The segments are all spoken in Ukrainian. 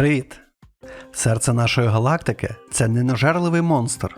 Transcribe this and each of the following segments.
Привіт! Серце нашої галактики це ненажерливий монстр.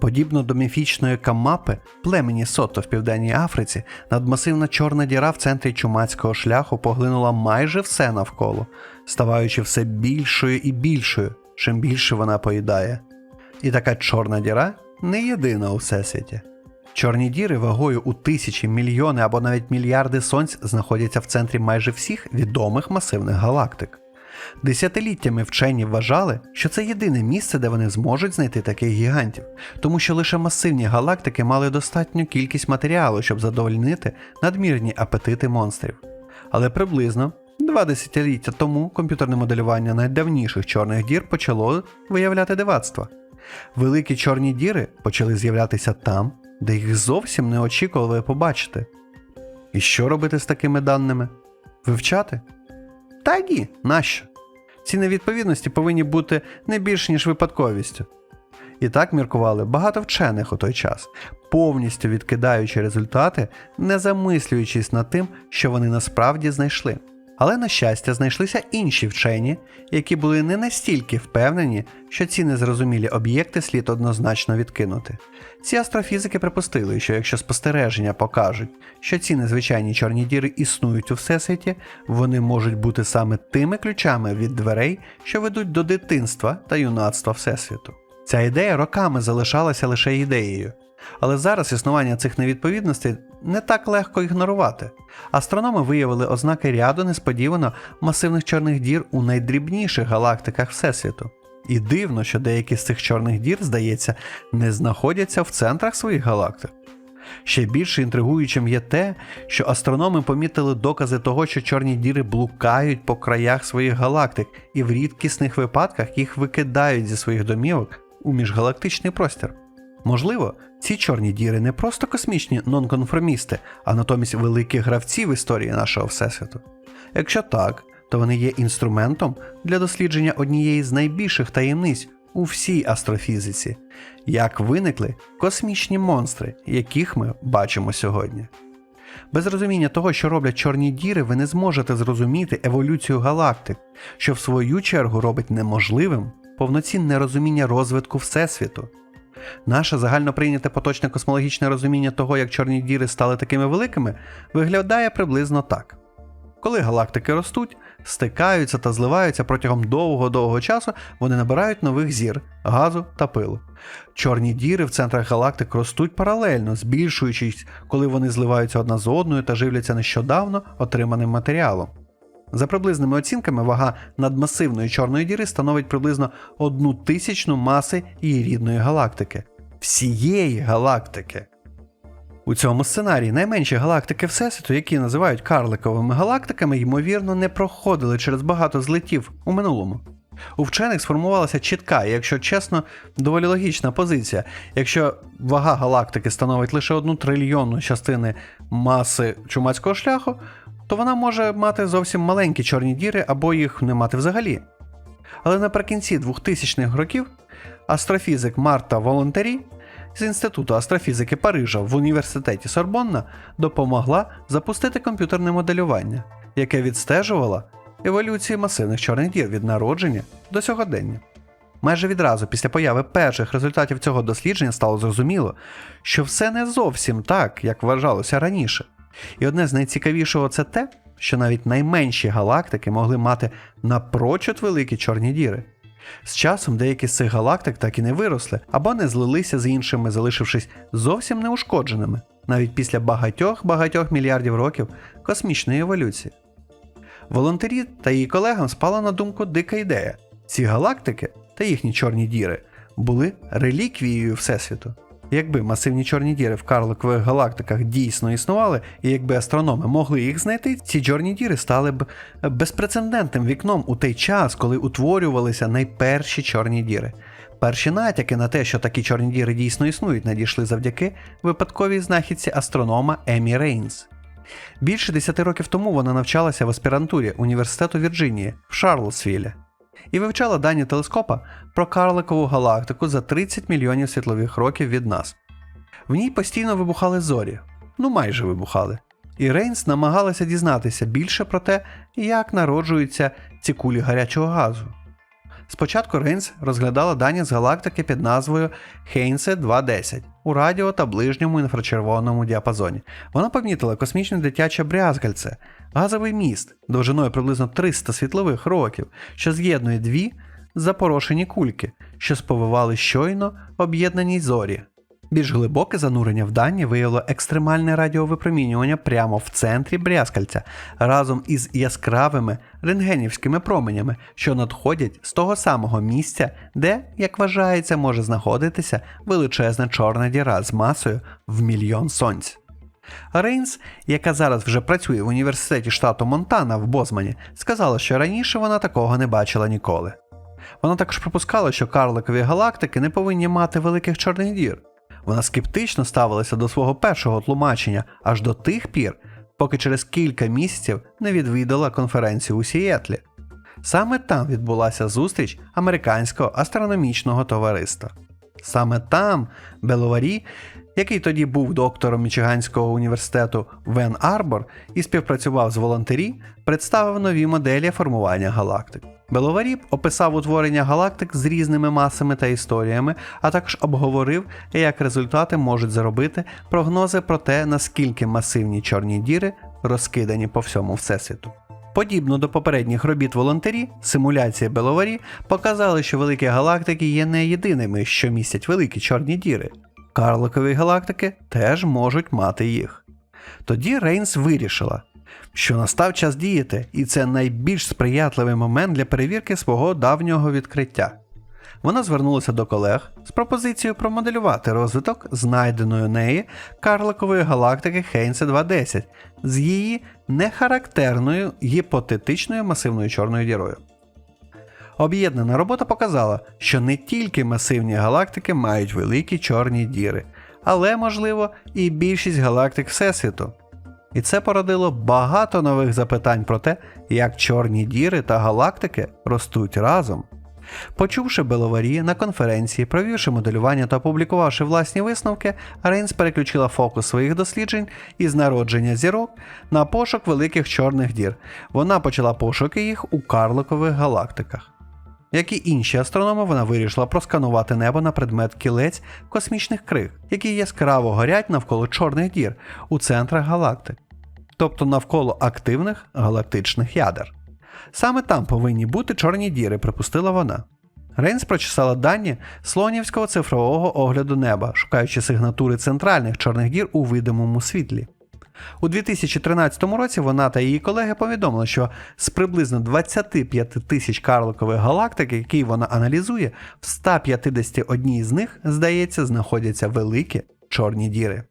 Подібно до міфічної камапи, племені Сотто в Південній Африці, надмасивна чорна діра в центрі чумацького шляху поглинула майже все навколо, ставаючи все більшою і більшою, чим більше вона поїдає. І така чорна діра не єдина у всесвіті. Чорні діри вагою у тисячі, мільйони або навіть мільярди сонць знаходяться в центрі майже всіх відомих масивних галактик. Десятиліттями вчені вважали, що це єдине місце, де вони зможуть знайти таких гігантів, тому що лише масивні галактики мали достатню кількість матеріалу, щоб задовольнити надмірні апетити монстрів. Але приблизно два десятиліття тому комп'ютерне моделювання найдавніших чорних дір почало виявляти дивацтва. Великі чорні діри почали з'являтися там, де їх зовсім не очікували побачити. І що робити з такими даними? Вивчати? Та ні, нащо? Ці невідповідності повинні бути не більш ніж випадковістю. І так міркували багато вчених у той час, повністю відкидаючи результати, не замислюючись над тим, що вони насправді знайшли. Але, на щастя, знайшлися інші вчені, які були не настільки впевнені, що ці незрозумілі об'єкти слід однозначно відкинути. Ці астрофізики припустили, що якщо спостереження покажуть, що ці незвичайні чорні діри існують у всесвіті, вони можуть бути саме тими ключами від дверей, що ведуть до дитинства та юнацтва Всесвіту. Ця ідея роками залишалася лише ідеєю. Але зараз існування цих невідповідностей не так легко ігнорувати. Астрономи виявили ознаки ряду несподівано масивних чорних дір у найдрібніших галактиках Всесвіту. І дивно, що деякі з цих чорних дір, здається, не знаходяться в центрах своїх галактик. Ще більше інтригуючим є те, що астрономи помітили докази того, що чорні діри блукають по краях своїх галактик, і в рідкісних випадках їх викидають зі своїх домівок у міжгалактичний простір. Можливо, ці чорні діри не просто космічні нонконформісти, а натомість великі гравці в історії нашого Всесвіту. Якщо так, то вони є інструментом для дослідження однієї з найбільших таємниць у всій астрофізиці, як виникли космічні монстри, яких ми бачимо сьогодні. Без розуміння того, що роблять чорні діри, ви не зможете зрозуміти еволюцію галактик, що в свою чергу робить неможливим повноцінне розуміння розвитку Всесвіту. Наше загальноприйняте поточне космологічне розуміння того, як чорні діри стали такими великими, виглядає приблизно так. Коли галактики ростуть, стикаються та зливаються протягом довго-довгого часу, вони набирають нових зір, газу та пилу. Чорні діри в центрах галактик ростуть паралельно, збільшуючись, коли вони зливаються одна з одною та живляться нещодавно отриманим матеріалом. За приблизними оцінками, вага надмасивної чорної діри становить приблизно одну тисячну маси її рідної галактики. Всієї галактики. У цьому сценарії найменші галактики Всесвіту, які називають карликовими галактиками, ймовірно, не проходили через багато злетів у минулому. У вчених сформувалася чітка і, якщо чесно, доволі логічна позиція. Якщо вага галактики становить лише одну трильйонну частини маси чумацького шляху, то вона може мати зовсім маленькі чорні діри або їх не мати взагалі. Але наприкінці 2000-х років астрофізик Марта Волонтері з Інституту астрофізики Парижа в університеті Сорбонна допомогла запустити комп'ютерне моделювання, яке відстежувало еволюцію масивних чорних дір від народження до сьогодення. Майже відразу після появи перших результатів цього дослідження стало зрозуміло, що все не зовсім так, як вважалося раніше. І одне з найцікавішого це те, що навіть найменші галактики могли мати напрочуд великі чорні діри. З часом деякі з цих галактик так і не виросли або не злилися з іншими, залишившись зовсім неушкодженими, навіть після багатьох-багатьох мільярдів років космічної еволюції. Волонтері та її колегам спала на думку дика ідея: ці галактики та їхні чорні діри були реліквією Всесвіту. Якби масивні чорні діри в карликових галактиках дійсно існували, і якби астрономи могли їх знайти, ці чорні діри стали б безпрецедентним вікном у той час, коли утворювалися найперші чорні діри. Перші натяки на те, що такі чорні діри дійсно існують, надійшли завдяки випадковій знахідці астронома Емі Рейнс. Більше десяти років тому вона навчалася в аспірантурі Університету Вірджинії в Шарлотсвілі і вивчала дані телескопа про карликову галактику за 30 мільйонів світлових років від нас. В ній постійно вибухали зорі, ну майже вибухали. І Рейнс намагалася дізнатися більше про те, як народжуються ці кулі гарячого газу. Спочатку Рейнс розглядала дані з галактики під назвою Хейнсе 210 у радіо та ближньому інфрачервоному діапазоні. Вона помітила космічне дитяче брязкальце, газовий міст довжиною приблизно 300 світлових років, що з'єднує дві запорошені кульки, що сповивали щойно об'єднані зорі. Більш глибоке занурення в дані виявило екстремальне радіовипромінювання прямо в центрі брязкальця разом із яскравими рентгенівськими променями, що надходять з того самого місця, де, як вважається, може знаходитися величезна чорна діра з масою в мільйон сонць. Рейнс, яка зараз вже працює в університеті штату Монтана в Бозмані, сказала, що раніше вона такого не бачила ніколи. Вона також припускала, що карликові галактики не повинні мати великих чорних дір. Вона скептично ставилася до свого першого тлумачення аж до тих пір, поки через кілька місяців не відвідала конференцію у Сіетлі. Саме там відбулася зустріч американського астрономічного товариства. Саме там Беловарі, який тоді був доктором Мічиганського університету Вен Арбор і співпрацював з волонтері, представив нові моделі формування галактик. Беловарі описав утворення галактик з різними масами та історіями, а також обговорив, як результати можуть заробити прогнози про те, наскільки масивні чорні діри розкидані по всьому всесвіту. Подібно до попередніх робіт волонтері, симуляції Беловарі показали, що великі галактики є не єдиними, що містять великі чорні діри. Карликові галактики теж можуть мати їх. Тоді Рейнс вирішила, що настав час діяти, і це найбільш сприятливий момент для перевірки свого давнього відкриття. Вона звернулася до колег з пропозицією промоделювати розвиток знайденої неї карликової галактики Хейнсе 210 з її нехарактерною гіпотетичною масивною чорною дірою. Об'єднана робота показала, що не тільки масивні галактики мають великі чорні діри, але, можливо, і більшість галактик Всесвіту. І це породило багато нових запитань про те, як чорні діри та галактики ростуть разом. Почувши Беловарі на конференції, провівши моделювання та опублікувавши власні висновки, Рейнс переключила фокус своїх досліджень із народження зірок на пошук великих чорних дір. Вона почала пошуки їх у карликових галактиках. Як і інші астрономи, вона вирішила просканувати небо на предмет кілець космічних криг, які яскраво горять навколо чорних дір у центрах галактик, тобто навколо активних галактичних ядер. Саме там повинні бути чорні діри, припустила вона. Рейнс прочесала дані слонівського цифрового огляду неба, шукаючи сигнатури центральних чорних дір у видимому світлі. У 2013 році вона та її колеги повідомили, що з приблизно 25 тисяч карликових галактик, які вона аналізує, в 151 з них, здається, знаходяться великі чорні діри.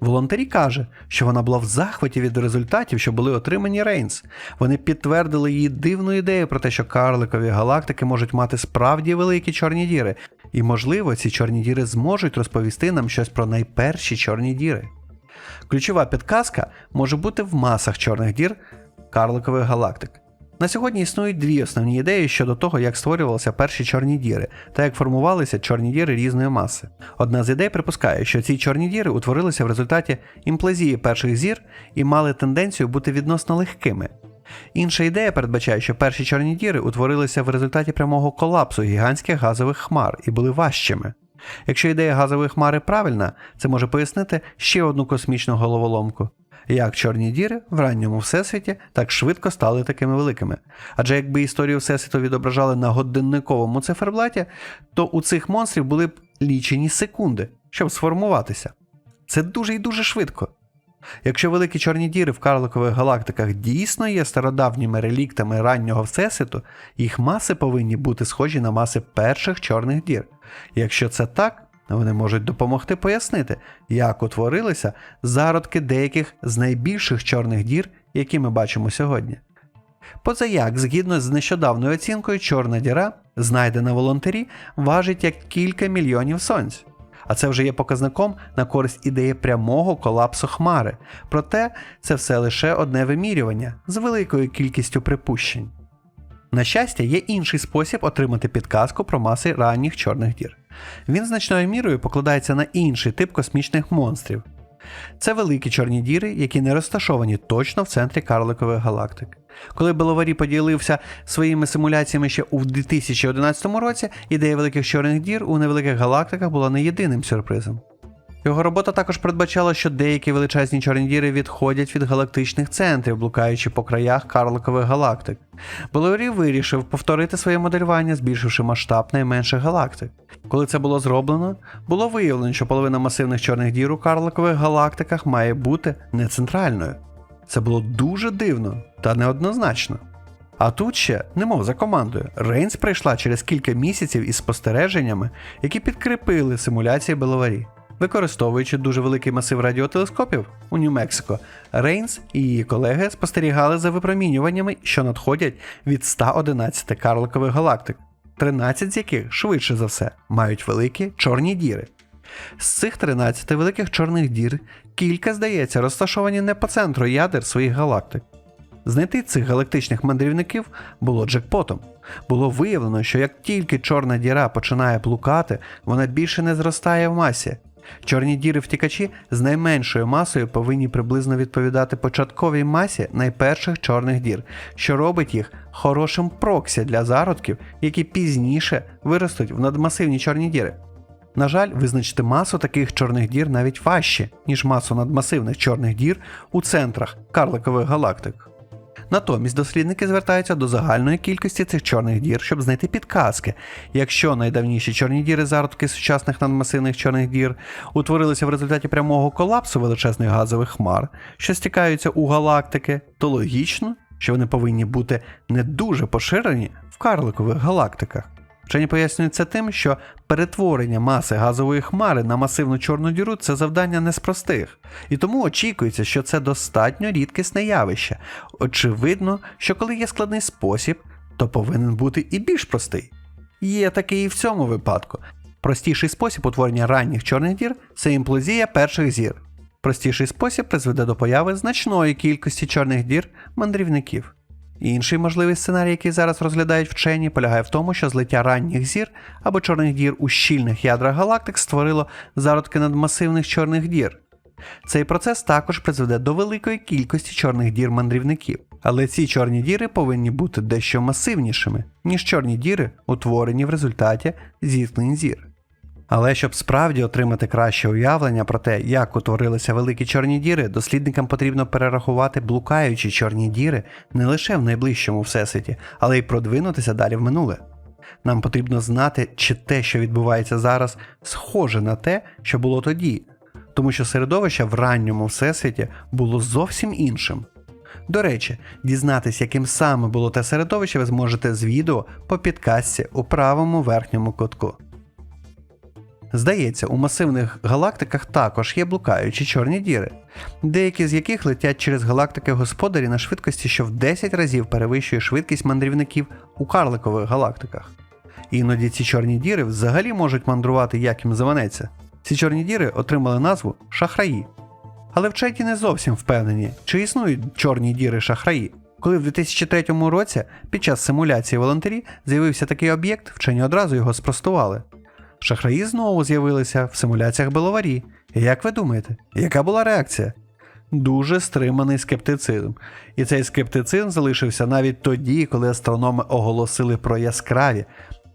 Волонтері каже, що вона була в захваті від результатів, що були отримані Рейнс. Вони підтвердили її дивну ідею про те, що карликові галактики можуть мати справді великі чорні діри, і, можливо, ці чорні діри зможуть розповісти нам щось про найперші чорні діри. Ключова підказка може бути в масах чорних дір карликових галактик. На сьогодні існують дві основні ідеї щодо того, як створювалися перші чорні діри та як формувалися чорні діри різної маси. Одна з ідей припускає, що ці чорні діри утворилися в результаті імплезії перших зір і мали тенденцію бути відносно легкими. Інша ідея передбачає, що перші чорні діри утворилися в результаті прямого колапсу гігантських газових хмар і були важчими. Якщо ідея газової хмари правильна, це може пояснити ще одну космічну головоломку. Як чорні діри в ранньому всесвіті так швидко стали такими великими. Адже якби історію всесвіту відображали на годинниковому циферблаті, то у цих монстрів були б лічені секунди, щоб сформуватися. Це дуже і дуже швидко. Якщо великі чорні діри в карликових галактиках дійсно є стародавніми реліктами раннього всесвіту, їх маси повинні бути схожі на маси перших чорних дір. Якщо це так, вони можуть допомогти пояснити, як утворилися зародки деяких з найбільших чорних дір, які ми бачимо сьогодні. Позаяк, згідно з нещодавною оцінкою, чорна діра, знайдена волонтері, важить як кілька мільйонів сонць. А це вже є показником на користь ідеї прямого колапсу хмари. Проте це все лише одне вимірювання з великою кількістю припущень. На щастя, є інший спосіб отримати підказку про маси ранніх чорних дір. Він значною мірою покладається на інший тип космічних монстрів Це великі чорні діри, які не розташовані точно в центрі карликових галактик. Коли Беловарі поділився своїми симуляціями ще у 2011 році, ідея великих чорних дір у невеликих галактиках була не єдиним сюрпризом. Його робота також передбачала, що деякі величезні чорні діри відходять від галактичних центрів, блукаючи по краях карликових галактик. Беловарі вирішив повторити своє моделювання, збільшивши масштаб найменших галактик. Коли це було зроблено, було виявлено, що половина масивних чорних дір у карликових галактиках має бути не центральною. Це було дуже дивно та неоднозначно. А тут ще, немов за командою, Рейнс прийшла через кілька місяців із спостереженнями, які підкріпили симуляції Беловарі. Використовуючи дуже великий масив радіотелескопів у Нью-Мексико, Рейнс і її колеги спостерігали за випромінюваннями, що надходять від 111 карликових галактик, 13 з яких, швидше за все, мають великі чорні діри. З цих 13 великих чорних дір кілька, здається, розташовані не по центру ядер своїх галактик. Знайти цих галактичних мандрівників було джекпотом. Було виявлено, що як тільки чорна діра починає блукати, вона більше не зростає в масі. Чорні діри втікачі з найменшою масою повинні приблизно відповідати початковій масі найперших чорних дір, що робить їх хорошим проксі для зародків, які пізніше виростуть в надмасивні чорні діри. На жаль, визначити масу таких чорних дір навіть важче, ніж масу надмасивних чорних дір у центрах карликових галактик. Натомість дослідники звертаються до загальної кількості цих чорних дір, щоб знайти підказки. Якщо найдавніші чорні діри зародки сучасних надмасивних чорних дір утворилися в результаті прямого колапсу величезних газових хмар, що стікаються у галактики, то логічно, що вони повинні бути не дуже поширені в карликових галактиках. Вчені пояснюють це тим, що перетворення маси газової хмари на масивну чорну діру це завдання не з простих, і тому очікується, що це достатньо рідкісне явище. Очевидно, що коли є складний спосіб, то повинен бути і більш простий. Є такий і в цьому випадку. Простіший спосіб утворення ранніх чорних дір це імплозія перших зір. Простіший спосіб призведе до появи значної кількості чорних дір мандрівників. Інший можливий сценарій, який зараз розглядають вчені, полягає в тому, що злиття ранніх зір або чорних дір у щільних ядрах галактик створило зародки надмасивних чорних дір. Цей процес також призведе до великої кількості чорних дір мандрівників, але ці чорні діри повинні бути дещо масивнішими, ніж чорні діри, утворені в результаті зіткнень зір. Але щоб справді отримати краще уявлення про те, як утворилися великі чорні діри, дослідникам потрібно перерахувати блукаючі чорні діри не лише в найближчому всесвіті, але й продвинутися далі в минуле. Нам потрібно знати, чи те, що відбувається зараз, схоже на те, що було тоді, тому що середовище в ранньому всесвіті було зовсім іншим. До речі, дізнатися, яким саме було те середовище, ви зможете з відео по підкастці у правому верхньому кутку. Здається, у масивних галактиках також є блукаючі чорні діри, деякі з яких летять через галактики господарі на швидкості, що в 10 разів перевищує швидкість мандрівників у карликових галактиках. Іноді ці чорні діри взагалі можуть мандрувати як їм заманеться. Ці чорні діри отримали назву шахраї. Але вчені не зовсім впевнені, чи існують чорні діри шахраї. Коли в 2003 році під час симуляції волонтері з'явився такий об'єкт, вчені одразу його спростували. Шахраї знову з'явилися в симуляціях Беловарі. Як ви думаєте, яка була реакція? Дуже стриманий скептицизм. І цей скептицизм залишився навіть тоді, коли астрономи оголосили про яскраві,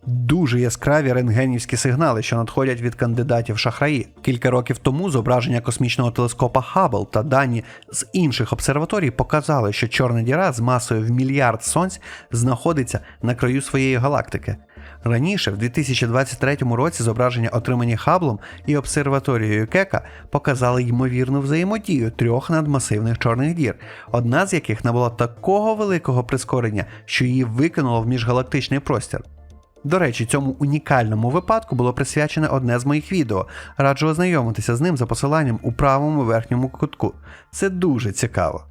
дуже яскраві рентгенівські сигнали, що надходять від кандидатів шахраї. Кілька років тому зображення космічного телескопа Хаббл та дані з інших обсерваторій показали, що чорна діра з масою в мільярд сонць знаходиться на краю своєї галактики. Раніше, в 2023 році, зображення, отримані Хаблом і обсерваторією Кека, показали ймовірну взаємодію трьох надмасивних чорних дір, одна з яких набула такого великого прискорення, що її викинуло в міжгалактичний простір. До речі, цьому унікальному випадку було присвячене одне з моїх відео. Раджу ознайомитися з ним за посиланням у правому верхньому кутку. Це дуже цікаво.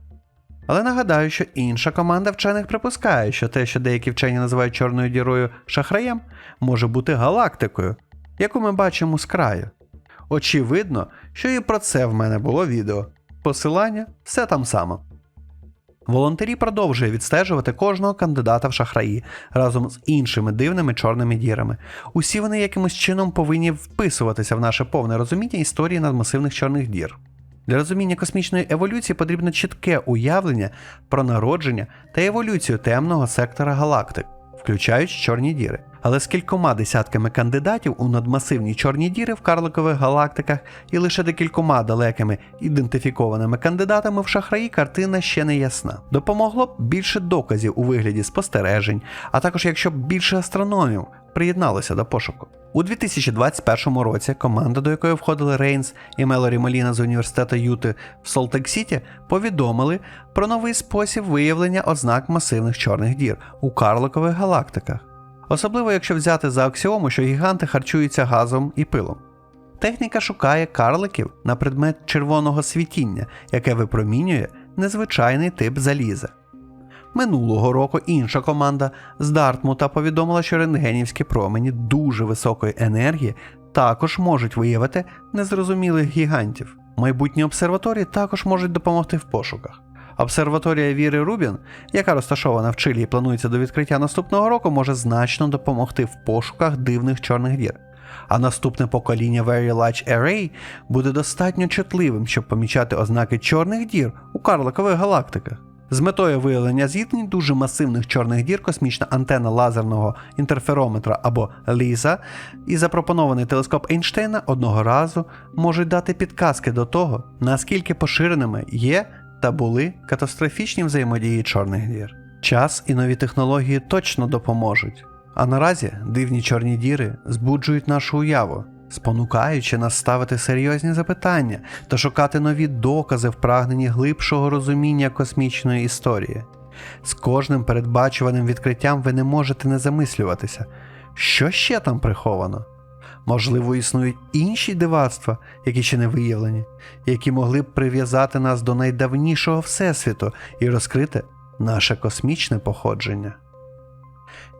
Але нагадаю, що інша команда вчених припускає, що те, що деякі вчені називають чорною дірою шахраєм, може бути галактикою, яку ми бачимо з краю. Очевидно, що і про це в мене було відео. Посилання все там само. Волонтері продовжує відстежувати кожного кандидата в шахраї разом з іншими дивними чорними дірами. Усі вони якимось чином повинні вписуватися в наше повне розуміння історії надмасивних чорних дір. Для розуміння космічної еволюції потрібно чітке уявлення про народження та еволюцію темного сектора галактик, включаючи чорні діри. Але з кількома десятками кандидатів у надмасивні чорні діри в карликових галактиках і лише декількома далекими ідентифікованими кандидатами в шахраї картина ще не ясна. Допомогло б більше доказів у вигляді спостережень, а також якщо б більше астрономів приєдналося до пошуку. У 2021 році команда, до якої входили Рейнс і Мелорі Моліна з університету Юти в Солтек-Сіті, повідомили про новий спосіб виявлення ознак масивних чорних дір у карликових галактиках. Особливо якщо взяти за аксіому, що гіганти харчуються газом і пилом. Техніка шукає карликів на предмет червоного світіння, яке випромінює незвичайний тип заліза. Минулого року інша команда з Дартмута повідомила, що рентгенівські промені дуже високої енергії також можуть виявити незрозумілих гігантів. Майбутні обсерваторії також можуть допомогти в пошуках. Обсерваторія Віри Рубін, яка розташована в Чилі і планується до відкриття наступного року, може значно допомогти в пошуках дивних чорних дір. А наступне покоління Very Large Array буде достатньо чутливим, щоб помічати ознаки чорних дір у карликових галактиках. З метою виявлення зіткнень дуже масивних чорних дір космічна антена лазерного інтерферометра або LISA і запропонований телескоп Ейнштейна одного разу можуть дати підказки до того, наскільки поширеними є та були катастрофічні взаємодії чорних дір. Час і нові технології точно допоможуть. А наразі дивні чорні діри збуджують нашу уяву, спонукаючи нас ставити серйозні запитання та шукати нові докази в прагненні глибшого розуміння космічної історії. З кожним передбачуваним відкриттям ви не можете не замислюватися, що ще там приховано. Можливо, існують інші дивацтва, які ще не виявлені, які могли б прив'язати нас до найдавнішого Всесвіту і розкрити наше космічне походження.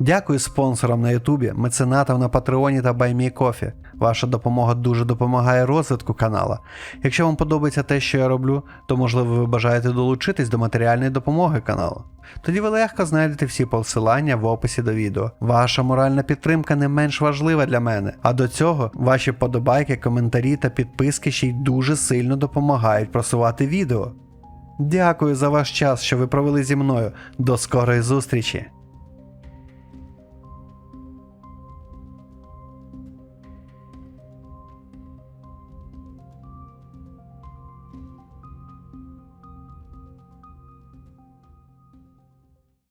Дякую спонсорам на Ютубі, меценатам на Патреоні та BuyMeCoffee. Ваша допомога дуже допомагає розвитку канала. Якщо вам подобається те, що я роблю, то можливо ви бажаєте долучитись до матеріальної допомоги каналу. Тоді ви легко знайдете всі посилання в описі до відео. Ваша моральна підтримка не менш важлива для мене, а до цього ваші подобайки, коментарі та підписки ще й дуже сильно допомагають просувати відео. Дякую за ваш час, що ви провели зі мною. До скорої зустрічі!